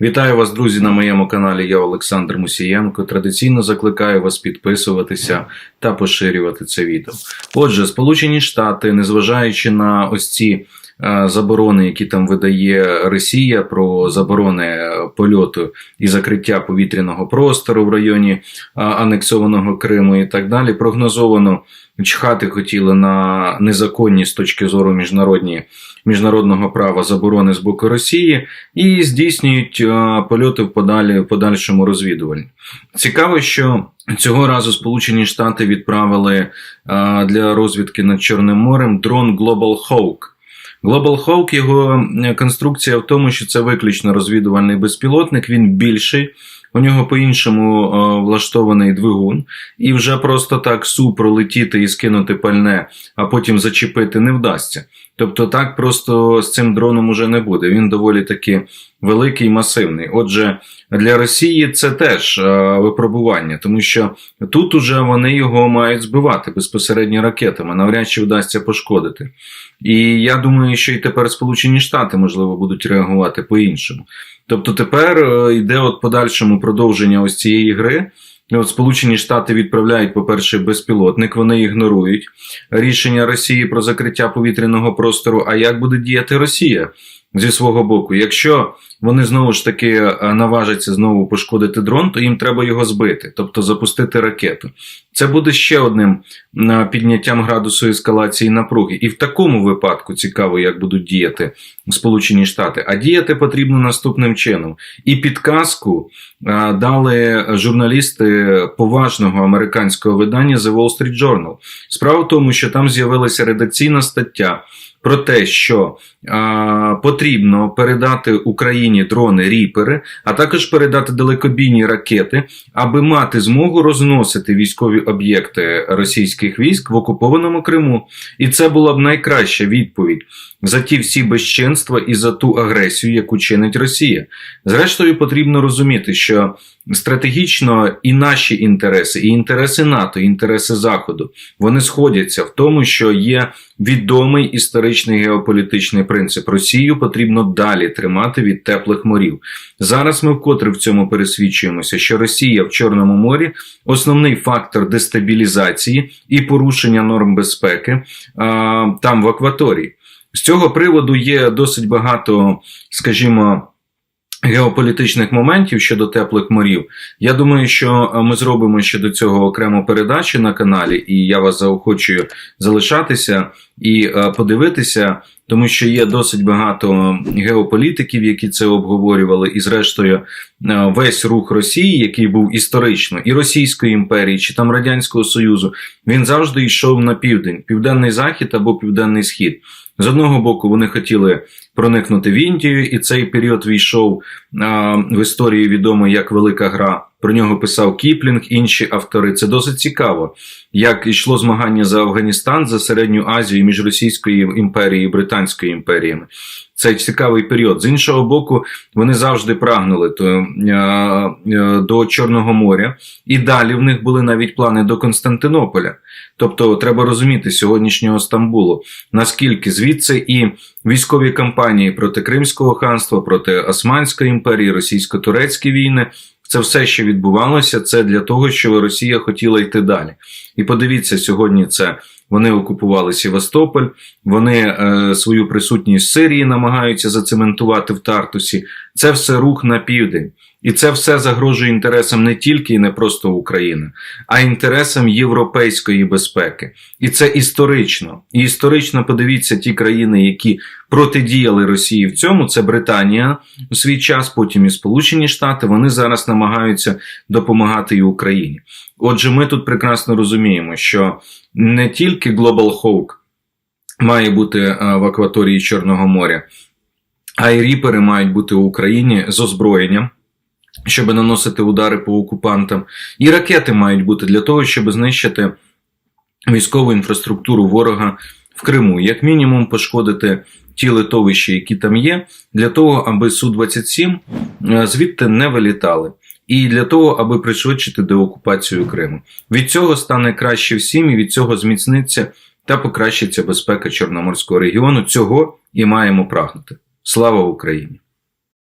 Вітаю вас, друзі, на моєму каналі. Я Олександр Мусієнко. Традиційно закликаю вас підписуватися та поширювати це відео. Отже, Сполучені Штати, незважаючи на ось ці заборони, які там видає Росія про заборони е, польоту і закриття повітряного простору в районі е, анексованого Криму і так далі, прогнозовано чхати хотіли на незаконні з точки зору міжнародні, міжнародного права заборони з боку Росії і здійснюють е, польоти в подалі, в подальшому розвідуванні. Цікаво, що цього разу Сполучені Штати відправили е, для розвідки над Чорним морем дрон Global Hawk. Global Hawk, його е, конструкція в тому, що це виключно розвідувальний безпілотник, він більший. У нього по-іншому е, влаштований двигун, і вже просто так су пролетіти і скинути пальне, а потім зачепити не вдасться. Тобто так просто з цим дроном уже не буде. Він доволі таки великий, масивний. Отже, для Росії це теж е, випробування, тому що тут уже вони його мають збивати безпосередньо ракетами, навряд чи вдасться пошкодити. І я думаю, що і тепер Сполучені Штати можливо будуть реагувати по-іншому. Тобто тепер е, йде от подальшому продовження ось цієї гри. От Сполучені Штати відправляють, по-перше, безпілотник, вони ігнорують рішення Росії про закриття повітряного простору. А як буде діяти Росія зі свого боку? Якщо вони знову ж таки е, наважаться знову пошкодити дрон, то їм треба його збити, тобто запустити ракету. Це буде ще одним е, підняттям градусу ескалації напруги. І в такому випадку цікаво, як будуть діяти Сполучені Штати. А діяти потрібно наступним чином. І підказку е, дали журналісти поважного американського видання The Wall Street Journal. Справа в тому, що там з'явилася редакційна стаття. Про те, що а, потрібно передати Україні дрони ріпери, а також передати далекобійні ракети, аби мати змогу розносити військові об'єкти російських військ в окупованому Криму. І це була б найкраща відповідь за ті всі безчинства і за ту агресію, яку чинить Росія. Зрештою, потрібно розуміти, що стратегічно і наші інтереси, і інтереси НАТО, і інтереси Заходу вони сходяться в тому, що є відомий історичний геополітичний принцип. Росію потрібно далі тримати від теплих морів. Зараз ми вкотре в цьому пересвідчуємося, що Росія в Чорному морі основний фактор дестабілізації і порушення норм безпеки а, там в акваторії. З цього приводу є досить багато, скажімо, геополітичних моментів щодо теплих морів. Я думаю, що ми зробимо ще до цього окрему передачу на каналі, і я вас заохочую залишатися і подивитися, тому що є досить багато геополітиків, які це обговорювали, і, зрештою, весь рух Росії, який був історично, і Російської імперії, чи там Радянського Союзу, він завжди йшов на південь, південний захід або південний схід. З одного боку, вони хотіли проникнути в Індію, і цей період війшов а, в історії відомий як Велика Гра. Про нього писав Кіплінг, інші автори. Це досить цікаво, як йшло змагання за Афганістан, за середню Азію між Російською імперією і Британською імперіями. Це цікавий період. З іншого боку, вони завжди прагнули то, до Чорного моря, і далі в них були навіть плани до Константинополя. Тобто, треба розуміти сьогоднішнього Стамбулу, наскільки звідси і військові кампанії проти Кримського ханства, проти Османської імперії, російсько-турецькі війни. Це все, що відбувалося, це для того, що Росія хотіла йти далі. І подивіться, сьогодні це вони окупували Севастополь, вони е, свою присутність в Сирії намагаються зацементувати в Тартусі. Це все рух на південь. І це все загрожує інтересам не тільки і не просто України, а інтересам європейської безпеки. І це історично. І історично подивіться ті країни, які протидіяли Росії в цьому. Це Британія у свій час, потім і Сполучені Штати. Вони зараз намагаються допомагати і Україні. Отже, ми тут прекрасно розуміємо, що не тільки Global Hawk має бути в акваторії Чорного моря, а й ріпери мають бути в Україні з озброєнням щоб наносити удари по окупантам, і ракети мають бути для того, щоб знищити військову інфраструктуру ворога в Криму, як мінімум, пошкодити ті литовища, які там є, для того, аби Су-27 звідти не вилітали. І для того, аби пришвидшити деокупацію Криму. Від цього стане краще всім, і від цього зміцниться та покращиться безпека Чорноморського регіону. Цього і маємо прагнути. Слава Україні!